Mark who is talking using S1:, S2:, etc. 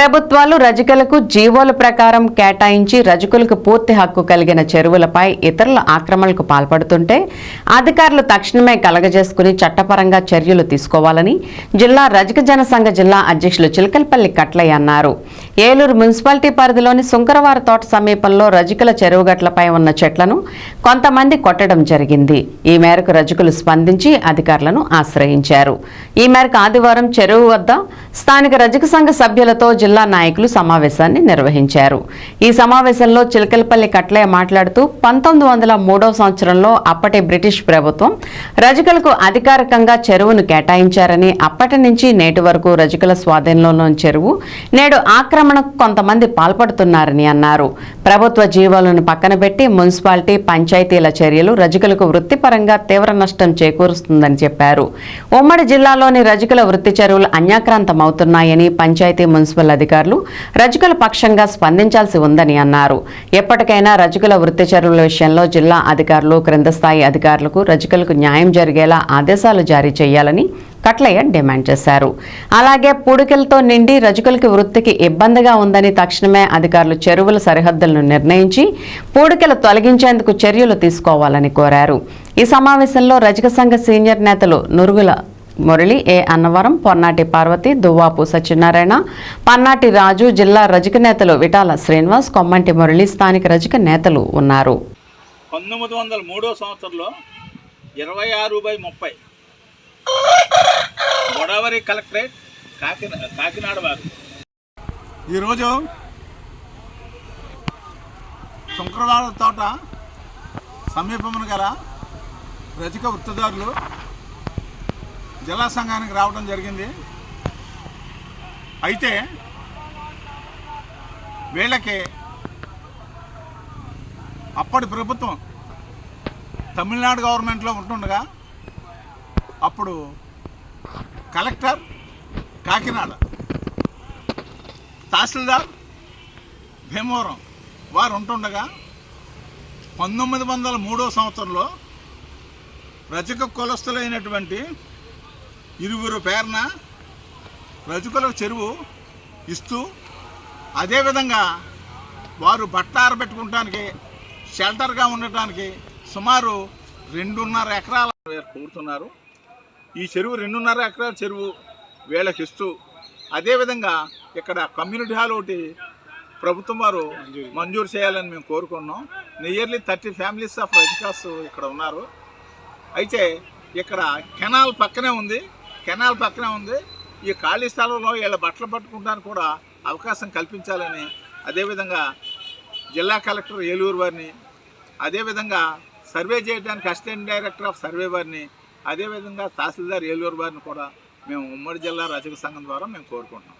S1: ప్రభుత్వాలు రజకులకు జీవోల ప్రకారం కేటాయించి రజకులకు పూర్తి హక్కు కలిగిన చెరువులపై ఇతరుల ఆక్రమణలకు పాల్పడుతుంటే అధికారులు తక్షణమే కలగజేసుకుని చట్టపరంగా చర్యలు తీసుకోవాలని జిల్లా రజక జనసంఘ జిల్లా అధ్యక్షులు చిలకలపల్లి కట్లయ్య అన్నారు. ఏలూరు మున్సిపాలిటీ పరిధిలోని సుంకరవార తోట సమీపంలో రజకుల చెరువు గట్లపై ఉన్న చెట్లను కొంతమంది కొట్టడం జరిగింది. ఈ మేరకు రజకులు స్పందించి అధికారులను ఆశ్రయించారు. ఈ మేరకు ఆదివారం చెరువు వద్ద స్థానిక రజక సంఘ సభ్యులతో జిల్లా నాయకులు సమావేశాన్ని నిర్వహించారు. ఈ సమావేశంలో చిలకలపల్లి కట్లయ్య మాట్లాడుతూ పంతొమ్మిది వందల మూడవ సంవత్సరంలో అప్పటి బ్రిటిష్ ప్రభుత్వం రజకలకు అధికారికంగా చెరువును కేటాయించారని అప్పటి నుంచి నేటి వరకు రజకల స్వాధీనంలోని చెరువు నేడు ఆక్రమణకు కొంతమంది పాల్పడుతున్నారని అన్నారు. ప్రభుత్వ జీవాలను పక్కన పెట్టి మున్సిపాలిటీ పంచాయతీల చర్యలు రజకులకు వృత్తిపరంగా తీవ్ర నష్టం చేకూరుస్తుందని చెప్పారు. ఉమ్మడి జిల్లాలోని రజకుల వృత్తి చెరువులు అన్యాక్రాంతమవుతున్నాయని పంచాయతీ మున్సిపల్ అధికారులు రజకుల పక్షంగా స్పందించాల్సి ఉందని అన్నారు. ఎప్పటికైనా రజకుల వృత్తి విషయంలో జిల్లా అధికారులు క్రింద స్థాయి అధికారులకు రజకులకు న్యాయం జరిగేలా ఆదేశాలు జారీ చేయాలని కట్లయ్య డిమాండ్ చేశారు. అలాగే పూడికలతో నిండి రజకులకి వృత్తికి ఇబ్బందిగా ఉందని తక్షణమే అధికారులు చెరువుల సరిహద్దులను నిర్ణయించి పూడికలు తొలగించేందుకు చర్యలు తీసుకోవాలని కోరారు. ఈ సమావేశంలో రజక సంఘ సీనియర్ నేతలు నురుగుల మురళి ఏ. అన్నవరం పొన్నాటి పార్వతి దువ్వాపు సత్యనారాయణ పన్నాటి రాజు జిల్లా రజక నేతలు విటాల శ్రీనివాస్ కొమ్మంటి మురళి స్థానిక రజక నేతలు ఉన్నారు.
S2: పంతొమ్మిది వందల మూడో సంవత్సరంలో ఇరవై ఆరు బై ముప్పై గోదావరి కలెక్టరేట్ కాకినా కాకినాడ వారు.
S3: ఈరోజు శుక్రవార తోట సమీపమున గల రజక వృత్తిదారులు జిల్లా సంఘానికి రావడం జరిగింది. అయితే వీళ్ళకి అప్పటి ప్రభుత్వం తమిళనాడు గవర్నమెంట్లో ఉంటుండగా అప్పుడు కలెక్టర్ కాకినాడ తహసీల్దార్ భీమవరం వారు ఉంటుండగా పంతొమ్మిది వందల మూడో సంవత్సరంలో రజక కులస్తులైనటువంటి ఇరువురు పేరున రజకులకు చెరువు ఇస్తూ అదేవిధంగా వారు బట్ట ఆరబెట్టుకోవటానికి షెల్టర్గా ఉండటానికి సుమారు రెండున్నర ఎకరాల కోరుతున్నారు. ఈ చెరువు రెండున్నర ఎకరాల చెరువు వీళ్ళకి ఇస్తూ అదేవిధంగా ఇక్కడ కమ్యూనిటీ హాల్ ఒకటి ప్రభుత్వం వారు మంజూరు. చేయాలని మేము కోరుకున్నాం. నియర్లీ థర్టీ ఫ్యామిలీస్ ఆఫ్ రజికాస్ ఇక్కడ ఉన్నారు. అయితే ఇక్కడ కెనాల్ పక్కనే ఉంది. కెనాల్ పక్కనే ఉంది. ఈ ఖాళీ స్థలంలో వీళ్ళ బట్టలు పట్టుకుంటానికి కూడా అవకాశం కల్పించాలని అదేవిధంగా జిల్లా కలెక్టర్ ఏలూరు వారిని అదేవిధంగా సర్వే చేయడానికి అసిస్టెంట్ డైరెక్టర్ ఆఫ్ సర్వే వారిని అదేవిధంగా తహసీల్దార్ ఏలూరు వారిని కూడా మేము ఉమ్మడి జిల్లా రచక సంఘం ద్వారా మేము కోరుకుంటున్నాం.